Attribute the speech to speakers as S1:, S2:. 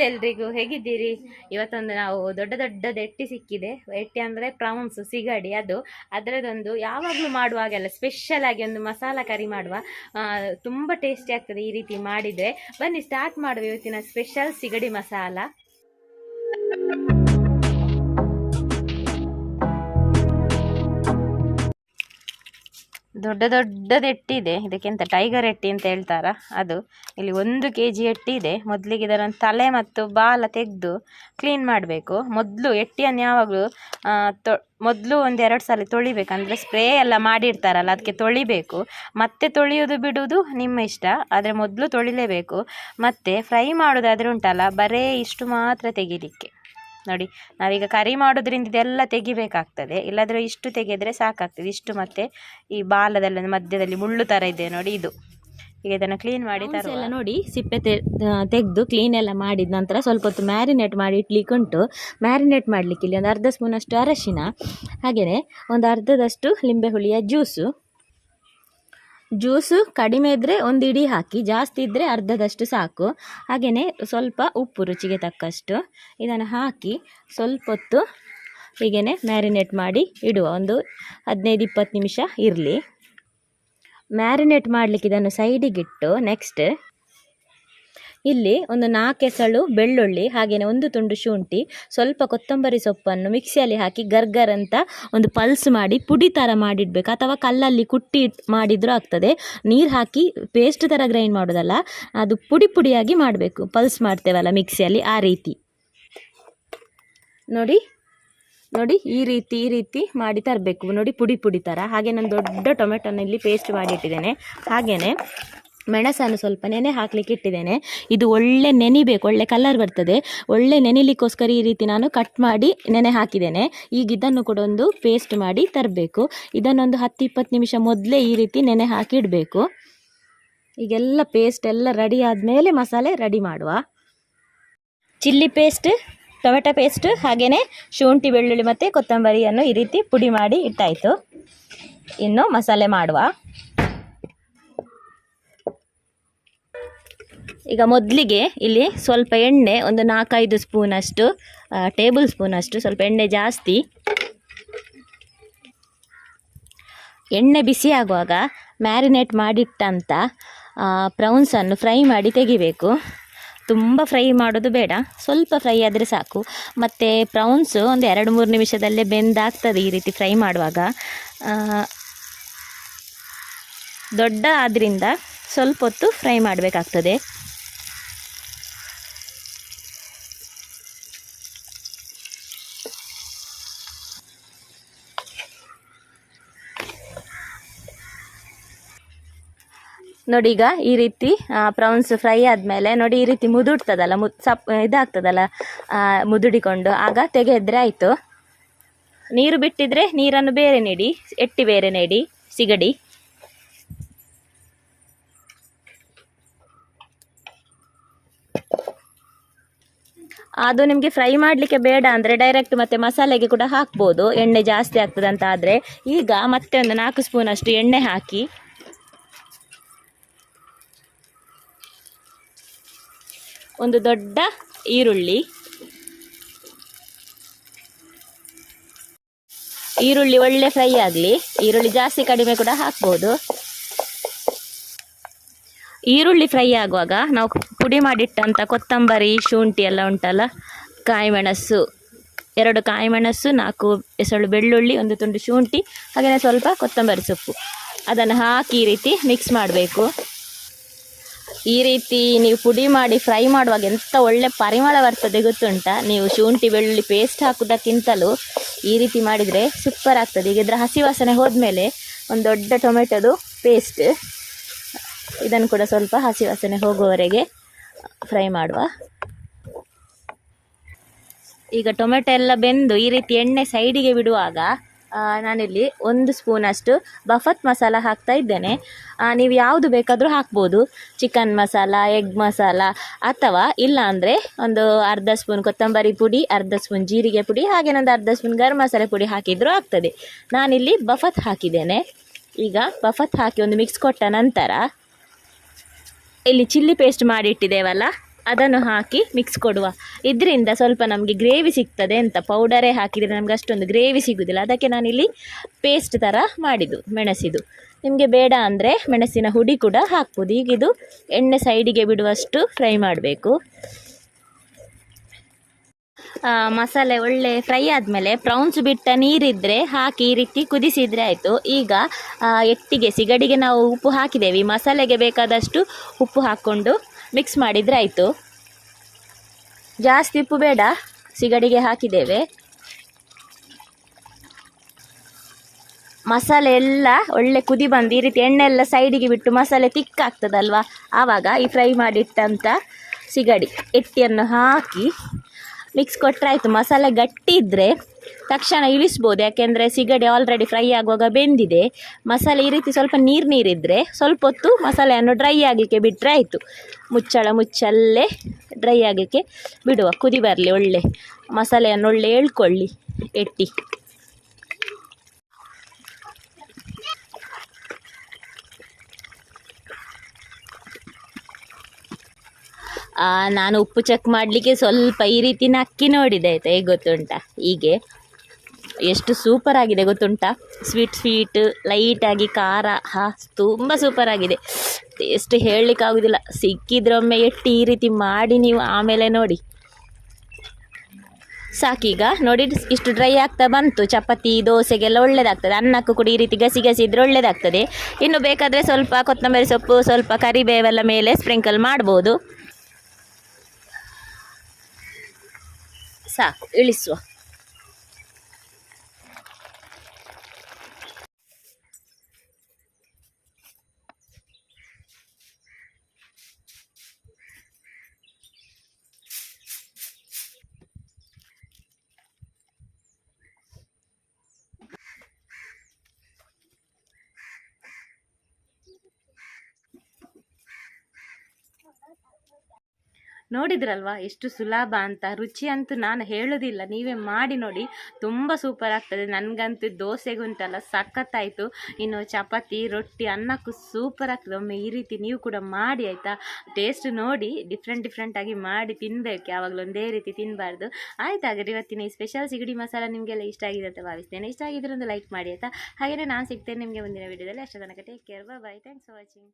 S1: ನಮಸ್ತೆ ಎಲ್ರಿಗೂ ಹೇಗಿದ್ದೀರಿ? ಇವತ್ತೊಂದು ನಾವು ದೊಡ್ಡ ದೊಡ್ಡದ ಎಟ್ಟಿ ಸಿಕ್ಕಿದೆ. ಎಟ್ಟಿ ಅಂದರೆ ಪ್ರಾನ್ಸ್ ಸಿಗಡಿ ಅದು. ಅದರದೊಂದು ಯಾವಾಗಲೂ ಮಾಡುವಾಗೆಲ್ಲ ಸ್ಪೆಷಲ್ ಆಗಿ ಒಂದು ಮಸಾಲ ಕರಿ ಮಾಡುವ ತುಂಬ ಟೇಸ್ಟಿ ಆಗ್ತದೆ ಈ ರೀತಿ ಮಾಡಿದರೆ. ಬನ್ನಿ ಸ್ಟಾರ್ಟ್ ಮಾಡುವ ಇವತ್ತಿನ ಸ್ಪೆಷಲ್ ಸಿಗಡಿ ಮಸಾಲ. ದೊಡ್ಡ ದೊಡ್ಡದ ಎಟ್ಟಿದೆ. ಇದಕ್ಕೆಂತ ಟೈಗರ್ ಎಟ್ಟಿ ಅಂತ ಹೇಳ್ತಾರ? ಅದು. ಇಲ್ಲಿ ಒಂದು ಕೆ ಜಿ ಎಟ್ಟಿದೆ. ಮೊದಲಿಗೆ ಇದರ ತಲೆ ಮತ್ತು ಬಾಲ ತೆಗೆದು ಕ್ಲೀನ್ ಮಾಡಬೇಕು. ಮೊದಲು ಎಟ್ಟಿಯನ್ನು ಯಾವಾಗಲೂ ತೊ ಮೊದಲು ಒಂದು ಎರಡು ಸಲ ತೊಳಿಬೇಕು. ಅಂದರೆ ಸ್ಪ್ರೇ ಎಲ್ಲ ಮಾಡಿರ್ತಾರಲ್ಲ, ಅದಕ್ಕೆ ತೊಳಿಬೇಕು. ಮತ್ತೆ ತೊಳೆಯೋದು ಬಿಡುವುದು ನಿಮ್ಮ ಇಷ್ಟ. ಆದರೆ ಮೊದಲು ತೊಳಿಲೇಬೇಕು. ಮತ್ತು ಫ್ರೈ ಮಾಡೋದಾದರೆ ಉಂಟಲ್ಲ, ಬರೇ ಇಷ್ಟು ಮಾತ್ರ ತೆಗಿಲಿಕ್ಕೆ. ನೋಡಿ. ನಾವೀಗ ಕರಿ ಮಾಡೋದ್ರಿಂದ ಇದೆಲ್ಲ ತೆಗಿಬೇಕಾಗ್ತದೆ. ಇಲ್ಲಾದರೂ ಇಷ್ಟು ತೆಗೆದ್ರೆ ಸಾಕಾಗ್ತದೆ. ಇಷ್ಟು ಮತ್ತೆ ಈ ಬಾಲದಲ್ಲಿ ಮಧ್ಯದಲ್ಲಿ ಮುಳ್ಳು ಥರ ಇದೆ ನೋಡಿ ಇದು. ಈಗ ಇದನ್ನು ಕ್ಲೀನ್ ಮಾಡಿ
S2: ಎಲ್ಲ ನೋಡಿ ಸಿಪ್ಪೆ ತೆಗೆದು ಕ್ಲೀನ್ ಎಲ್ಲ ಮಾಡಿದ ನಂತರ ಸ್ವಲ್ಪ ಹೊತ್ತು ಮ್ಯಾರಿನೇಟ್ ಮಾಡಿ ಇಡ್ಲಿಕ್ಕೆ ಉಂಟು ಮ್ಯಾರಿನೇಟ್ ಮಾಡಲಿಕ್ಕೆ ಇಲ್ಲಿ ಒಂದು ಅರ್ಧ ಸ್ಪೂನಷ್ಟು ಅರಶಿನ ಹಾಗೆಯೇ ಒಂದು ಅರ್ಧದಷ್ಟು ಲಿಂಬೆ ಹುಳಿಯ ಜ್ಯೂಸು ಜ್ಯೂಸು ಕಡಿಮೆ ಇದ್ದರೆ ಒಂದು ಇಡೀ ಹಾಕಿ, ಜಾಸ್ತಿ ಇದ್ದರೆ ಅರ್ಧದಷ್ಟು ಸಾಕು. ಹಾಗೆಯೇ ಸ್ವಲ್ಪ ಉಪ್ಪು ರುಚಿಗೆ ತಕ್ಕಷ್ಟು ಇದನ್ನು ಹಾಕಿ ಸ್ವಲ್ಪ ಹೊತ್ತು ಹೀಗೆಯೇ ಮ್ಯಾರಿನೇಟ್ ಮಾಡಿ ಇಡುವ. ಒಂದು ಹದಿನೈದು ಇಪ್ಪತ್ತು ನಿಮಿಷ ಇರಲಿ. ಮ್ಯಾರಿನೇಟ್ ಮಾಡಲಿಕ್ಕೆ ಇದನ್ನು ಸೈಡಿಗಿಟ್ಟು ನೆಕ್ಸ್ಟ್ ಇಲ್ಲಿ ಒಂದು ನಾಲ್ಕು ಎಸಳು, ಬೆಳ್ಳುಳ್ಳಿ ಹಾಗೆಯೇ ಒಂದು ತುಂಡು ಶುಂಠಿ, ಸ್ವಲ್ಪ ಕೊತ್ತಂಬರಿ ಸೊಪ್ಪನ್ನು ಮಿಕ್ಸಿಯಲ್ಲಿ ಹಾಕಿ ಗರ್ಗರ್ ಅಂತ ಒಂದು ಪಲ್ಸ್ ಮಾಡಿ ಪುಡಿ ಥರ ಮಾಡಿಡಬೇಕು. ಅಥವಾ ಕಲ್ಲಲ್ಲಿ ಕುಟ್ಟಿ ಮಾಡಿದರೂ ಆಗ್ತದೆ. ನೀರು ಹಾಕಿ ಪೇಸ್ಟ್ ಥರ ಗ್ರೈಂಡ್ ಮಾಡೋದಲ್ಲ, ಅದು ಪುಡಿ ಪುಡಿಯಾಗಿ ಮಾಡಬೇಕು. ಪಲ್ಸ್ ಮಾಡ್ತೇವಲ್ಲ ಮಿಕ್ಸಿಯಲ್ಲಿ ಆ ರೀತಿ. ನೋಡಿ ನೋಡಿ, ಈ ರೀತಿ ಈ ರೀತಿ ಮಾಡಿ ತರಬೇಕು. ನೋಡಿ, ಪುಡಿ ಪುಡಿ ಥರ ಹಾಗೆ ನಾನು ದೊಡ್ಡ ಟೊಮೆಟೊನ ಇಲ್ಲಿ ಪೇಸ್ಟ್ ಮಾಡಿ ಇಟ್ಟಿದ್ದೇನೆ. ಹಾಗೆಯೇ ಮೆಣಸನ್ನು ಸ್ವಲ್ಪ ನೆನೆ ಹಾಕಲಿಕ್ಕೆ ಇಟ್ಟಿದ್ದೇನೆ. ಇದು ಒಳ್ಳೆ ನೆನಿಬೇಕು ಒಳ್ಳೆ ಕಲರ್ ಬರ್ತದೆ. ಒಳ್ಳೆ ನೆನಿಲಿಕ್ಕೋಸ್ಕರ ಈ ರೀತಿ ನಾನು ಕಟ್ ಮಾಡಿ ನೆನೆ ಹಾಕಿದ್ದೇನೆ. ಈಗ ಇದನ್ನು ಕೂಡ ಒಂದು ಪೇಸ್ಟ್ ಮಾಡಿ ತರಬೇಕು. ಇದನ್ನೊಂದು ಹತ್ತು, ಇಪ್ಪತ್ತು ನಿಮಿಷ ಮೊದಲೇ ಈ ರೀತಿ ನೆನೆ ಹಾಕಿ ಇಡಬೇಕು. ಈಗೆಲ್ಲ ಪೇಸ್ಟ್ ಎಲ್ಲ ರೆಡಿ ಆದಮೇಲೆ ಮಸಾಲೆ ರೆಡಿ ಮಾಡುವ. ಚಿಲ್ಲಿ ಪೇಸ್ಟ್ ಟೊಮೆಟೊ ಪೇಸ್ಟ್ ಹಾಗೆಯೇ ಶುಂಠಿ, ಬೆಳ್ಳುಳ್ಳಿ ಮತ್ತು ಕೊತ್ತಂಬರಿಯನ್ನು ಈ ರೀತಿ ಪುಡಿ ಮಾಡಿ ಇಟ್ಟಾಯಿತು. ಇನ್ನು ಮಸಾಲೆ ಮಾಡುವ. ಈಗ ಮೊದಲಿಗೆ ಇಲ್ಲಿ ಸ್ವಲ್ಪ ಎಣ್ಣೆ, ಒಂದು ನಾಲ್ಕೈದು ಸ್ಪೂನಷ್ಟು ಟೇಬಲ್ ಸ್ಪೂನಷ್ಟು ಸ್ವಲ್ಪ ಎಣ್ಣೆ ಜಾಸ್ತಿ. ಎಣ್ಣೆ ಬಿಸಿ ಆಗುವಾಗ ಮ್ಯಾರಿನೇಟ್ ಮಾಡಿಟ್ಟಂಥ ಪ್ರೌನ್ಸನ್ನು ಫ್ರೈ ಮಾಡಿ ತೆಗಿಬೇಕು. ತುಂಬ ಫ್ರೈ ಮಾಡೋದು ಬೇಡ, ಸ್ವಲ್ಪ ಫ್ರೈ ಆದರೆ ಸಾಕು. ಮತ್ತು ಪ್ರೌನ್ಸು ಒಂದು ಎರಡು ಮೂರು ನಿಮಿಷದಲ್ಲೇ ಬೆಂದಾಗ್ತದೆ ಈ ರೀತಿ ಫ್ರೈ ಮಾಡುವಾಗ. ದೊಡ್ಡ ಆದ್ದರಿಂದ ಸ್ವಲ್ಪ ಹೊತ್ತು ಫ್ರೈ ಮಾಡಬೇಕಾಗ್ತದೆ. ನೋಡಿ ಈಗ ಈ ರೀತಿ ಪ್ರೌನ್ಸ್ ಫ್ರೈ ಆದಮೇಲೆ ನೋಡಿ ಈ ರೀತಿ ಮುದುಡ್ತದಲ್ಲ ಮುದ್ ಸಪ್, ಇದಾಗ್ತದಲ್ಲ ಮುದುಡಿಕೊಂಡು, ಆಗ ತೆಗೆದ್ರೆ ಆಯಿತು. ನೀರು ಬಿಟ್ಟಿದ್ರೆ ನೀರನ್ನು ಬೇರೆ ನೀಡಿ ಎಟ್ಟಿ ಬೇರೆ ನೀಡಿ, ಸಿಗಡಿ. ಅದು ನಿಮಗೆ ಫ್ರೈ ಮಾಡಲಿಕ್ಕೆ ಬೇಡ ಅಂದರೆ ಡೈರೆಕ್ಟ್ ಮತ್ತೆ ಮಸಾಲೆಗೆ ಕೂಡ ಹಾಕ್ಬೋದು, ಎಣ್ಣೆ ಜಾಸ್ತಿ ಆಗ್ತದೆ ಅಂತ ಆದರೆ ಈಗ ಮತ್ತೆ ಒಂದು ನಾಲ್ಕು ಸ್ಪೂನ್ ಅಷ್ಟು ಎಣ್ಣೆ ಹಾಕಿ. ಒಂದು ದೊಡ್ಡ ಈರುಳ್ಳಿ. ಈರುಳ್ಳಿ ಒಳ್ಳೆ ಫ್ರೈ ಆಗಲಿ. ಈರುಳ್ಳಿ ಜಾಸ್ತಿ ಕಡಿಮೆ ಕೂಡ ಹಾಕ್ಬೋದು. ಈರುಳ್ಳಿ ಫ್ರೈ ಆಗುವಾಗ ನಾವು ಪುಡಿ ಮಾಡಿಟ್ಟಂಥ ಕೊತ್ತಂಬರಿ, ಶುಂಠಿ ಎಲ್ಲ ಉಂಟಲ್ಲ? ಕಾಯಿಮೆಣಸು, ಎರಡು ಕಾಯಿಮೆಣಸು, ನಾಲ್ಕು ಎಸಳು ಬೆಳ್ಳುಳ್ಳಿ, ಒಂದು ತುಂಡು ಶುಂಠಿ ಹಾಗೆಯೇ ಸ್ವಲ್ಪ ಕೊತ್ತಂಬರಿ ಸೊಪ್ಪು. ಅದನ್ನು ಹಾಕಿ ಈ ರೀತಿ ಮಿಕ್ಸ್ ಮಾಡಬೇಕು. ಈ ರೀತಿ ನೀವು ಪುಡಿ ಮಾಡಿ ಫ್ರೈ ಮಾಡುವಾಗ ಎಂಥ ಒಳ್ಳೆ ಪರಿಮಳ ಬರ್ತದೆ ಗೊತ್ತುಂಟಾ? ನೀವು ಶುಂಠಿ, ಬೆಳ್ಳುಳ್ಳಿ ಪೇಸ್ಟ್ ಹಾಕೋದಕ್ಕಿಂತಲೂ ಈ ರೀತಿ ಮಾಡಿದರೆ ಸೂಪರ್ ಆಗ್ತದೆ. ಈಗ ಇದರ ಹಸಿ ವಾಸನೆ ಹೋದ್ಮೇಲೆ ಒಂದು ದೊಡ್ಡ ಟೊಮೆಟೊದು ಪೇಸ್ಟ್ ಇದನ್ನು ಕೂಡ ಸ್ವಲ್ಪ ಹಸಿ ವಾಸನೆ ಹೋಗುವವರೆಗೆ ಫ್ರೈ ಮಾಡುವ. ಈಗ ಟೊಮೆಟೊ ಎಲ್ಲ ಬೆಂದು ಈ ರೀತಿ ಎಣ್ಣೆ ಸೈಡಿಗೆ ಬಿಡುವಾಗ ನಾನಿಲ್ಲಿ ಒಂದು ಸ್ಪೂನಷ್ಟು ಬಫತ್ ಮಸಾಲ ಹಾಕ್ತಾ ಇದ್ದೇನೆ. ನೀವು ಯಾವುದು ಬೇಕಾದರೂ ಹಾಕ್ಬೋದು. ಚಿಕನ್ ಮಸಾಲ ಎಗ್ ಮಸಾಲ, ಅಥವಾ ಇಲ್ಲ ಅಂದರೆ ಒಂದು ಅರ್ಧ ಸ್ಪೂನ್ ಕೊತ್ತಂಬರಿ ಪುಡಿ, ಅರ್ಧ ಸ್ಪೂನ್ ಜೀರಿಗೆ ಪುಡಿ, ಹಾಗೆ ಒಂದು ಅರ್ಧ ಸ್ಪೂನ್ ಗರಂ ಮಸಾಲೆ ಪುಡಿ ಹಾಕಿದರೂ ಆಗ್ತದೆ. ನಾನಿಲ್ಲಿ ಬಫತ್ ಹಾಕಿದ್ದೇನೆ. ಈಗ ಬಫತ್ ಹಾಕಿ ಒಂದು ಮಿಕ್ಸ್ ಕೊಟ್ಟ ನಂತರ ಇಲ್ಲಿ ಚಿಲ್ಲಿ ಪೇಸ್ಟ್ ಮಾಡಿಟ್ಟಿದ್ದೇವಲ್ಲ ಅದನ್ನು ಹಾಕಿ ಮಿಕ್ಸ್ ಕೊಡುವ. ಇದರಿಂದ ಸ್ವಲ್ಪ ನಮಗೆ ಗ್ರೇವಿ ಸಿಗ್ತದೆ ಅಂತ ಪೌಡರೇ ಹಾಕಿದರೆ ನಮಗೆ ಅಷ್ಟೊಂದು ಗ್ರೇವಿ ಸಿಗುವುದಿಲ್ಲ ಅದಕ್ಕೆ ನಾನಿಲ್ಲಿ ಪೇಸ್ಟ್ ಥರ ಮಾಡಿದ್ದು, ಮೆಣಸಿದು. ನಿಮಗೆ ಬೇಡ ಅಂದರೆ ಮೆಣಸಿನ ಹುಡಿ ಕೂಡ ಹಾಕ್ಬೋದು. ಈಗ ಇದು ಎಣ್ಣೆ ಸೈಡಿಗೆ ಬಿಡುವಷ್ಟು ಫ್ರೈ ಮಾಡಬೇಕು. ಮಸಾಲೆ ಒಳ್ಳೆ ಫ್ರೈ ಆದಮೇಲೆ ಪ್ರೌನ್ಸ್ ಬಿಟ್ಟ ನೀರಿದ್ದರೆ ಹಾಕಿ ಈ ರೀತಿ ಕುದಿಸಿದರೆ ಆಯಿತು. ಈಗ ಎಟ್ಟಿಗೆ ಸಿಗಡಿಗೆ ನಾವು ಉಪ್ಪು ಹಾಕಿದ್ದೇವೆ. ಮಸಾಲೆಗೆ ಬೇಕಾದಷ್ಟು ಉಪ್ಪು ಹಾಕ್ಕೊಂಡು ಮಿಕ್ಸ್ ಮಾಡಿದರೆ ಆಯಿತು. ಜಾಸ್ತಿ ಉಪ್ಪು ಬೇಡ. ಸಿಗಡಿಗೆ ಹಾಕಿದ್ದೇವೆ. ಮಸಾಲೆ ಎಲ್ಲ ಒಳ್ಳೆ ಕುದಿ ಬಂದು ಈ ರೀತಿ ಎಣ್ಣೆ ಎಲ್ಲ ಸೈಡಿಗೆ ಬಿಟ್ಟು ಮಸಾಲೆ ತಿಕ್ಕಾಗ್ತದಲ್ವಾ ಆವಾಗ ಈ ಫ್ರೈ ಮಾಡಿಟ್ಟಂಥ ಸಿಗಡಿ, ಎಟ್ಟಿಯನ್ನು ಹಾಕಿ ಮಿಕ್ಸ್ ಕೊಟ್ಟರೆ ಆಯಿತು. ಮಸಾಲೆ ಗಟ್ಟಿ ಇದ್ದರೆ ತಕ್ಷಣ ಇಳಿಸ್ಬೋದು, ಯಾಕೆಂದರೆ ಸಿಗಡಿ ಆಲ್ರೆಡಿ ಫ್ರೈ ಆಗುವಾಗ ಬೆಂದಿದೆ. ಮಸಾಲೆ ಈ ರೀತಿ ಸ್ವಲ್ಪ ನೀರು ನೀರಿದ್ದರೆ ಸ್ವಲ್ಪ ಹೊತ್ತು ಮಸಾಲೆಯನ್ನು ಡ್ರೈ ಆಗಲಿಕ್ಕೆ ಬಿಟ್ಟರೆ ಆಯಿತು. ಮುಚ್ಚಳ ಮುಚ್ಚಲ್ಲೇ ಡ್ರೈ ಆಗಲಿಕ್ಕೆ ಬಿಡುವ. ಕುದಿ ಬರಲಿ, ಒಳ್ಳೆ ಮಸಾಲೆಯನ್ನು ಒಳ್ಳೆ ಎಳ್ಕೊಳ್ಳಿ, ಎಟ್ಟಿ. ನಾನು ಉಪ್ಪು ಚೆಕ್ ಮಾಡಲಿಕ್ಕೆ ಸ್ವಲ್ಪ ಈ ರೀತಿ ನಕ್ಕಿ ನೋಡಿದೆ, ಆಯಿತಾ? ಹೇಗೆ ಗೊತ್ತುಂಟಾ? ಹೀಗೆ. ಎಷ್ಟು ಸೂಪರ್ ಆಗಿದೆ ಗೊತ್ತುಂಟಾ? ಸ್ವೀಟ್ ಸ್ವೀಟ್ ಲೈಟಾಗಿ ಖಾರ, ಹಾ, ತುಂಬ ಸೂಪರ್ ಆಗಿದೆ. ಟೇಸ್ಟ್ ಹೇಳಲಿಕ್ಕಾಗೋದಿಲ್ಲ ಸಿಕ್ಕಿದ್ರೊಮ್ಮೆ ಎಟ್ಟಿ ಈ ರೀತಿ ಮಾಡಿ ನೀವು ಆಮೇಲೆ ನೋಡಿ. ಸಾಕೀಗ ನೋಡಿ, ಇಷ್ಟು ಡ್ರೈ ಆಗ್ತಾ ಬಂತು. ಚಪಾತಿ, ದೋಸೆಗೆಲ್ಲ ಒಳ್ಳೆಯದಾಗ್ತದೆ ಅನ್ನಕ್ಕೂ ಕೂಡ ಈ ರೀತಿ ಗಸಿ ಗಸಿ ಇದ್ರೆ ಒಳ್ಳೆಯದಾಗ್ತದೆ ಇನ್ನು ಬೇಕಾದರೆ ಸ್ವಲ್ಪ ಕೊತ್ತಂಬರಿ ಸೊಪ್ಪು, ಸ್ವಲ್ಪ ಕರಿಬೇವೆಲ್ಲ ಮೇಲೆ ಸ್ಪ್ರಿಂಕಲ್ ಮಾಡ್ಬೋದು. ಸಾಕು, ಇಳಿಸುವ.
S1: ನೋಡಿದ್ರಲ್ವಾ? ಎಷ್ಟು ಸುಲಭ ಅಂತ, ರುಚಿ ಅಂತೂ ನಾನು ಹೇಳೋದಿಲ್ಲ. ನೀವೇ ಮಾಡಿ ನೋಡಿ, ತುಂಬ ಸೂಪರ್ ಆಗ್ತದೆ. ನನಗಂತೂ ದೋಸೆಗುಂಟಲ್ಲ ಸಖತ್ತಾಯಿತು. ಇನ್ನು ಚಪಾತಿ, ರೊಟ್ಟಿ, ಅನ್ನಕ್ಕೂ ಸೂಪರ್ ಆಗ್ತದೆ. ಒಮ್ಮೆ ಈ ರೀತಿ ನೀವು ಕೂಡ ಮಾಡಿ, ಆಯಿತಾ? ಟೇಸ್ಟ್ ನೋಡಿ ಡಿಫ್ರೆಂಟ್ ಡಿಫ್ರೆಂಟಾಗಿ ಮಾಡಿ ತಿನ್ನಬೇಕು ಯಾವಾಗಲೂ ಒಂದೇ ರೀತಿ ತಿನ್ನಬಾರ್ದು ಆಯ್ತು ಹಾಗಾದ್ರೆ ಇವತ್ತಿನ ಈ ಸ್ಪೆಷಲ್ ಸಿಗಡಿ ಮಸಾಲ ನಿಮಗೆಲ್ಲ ಇಷ್ಟ ಆಗಿದೆ ಅಂತ ಭಾವಿಸ್ತೇನೆ. ಇಷ್ಟ ಆಗಿದ್ರೆ ಒಂದು ಲೈಕ್ ಮಾಡಿ, ಆಯಿತಾ? ಹಾಗೆಯೇ ನಾನು ಸಿಗ್ತೇನೆ ನಿಮಗೆ ಮುಂದಿನ ವೀಡಿಯೋದಲ್ಲಿ ಅಷ್ಟೇ ತನಕ take care bye thanks for watching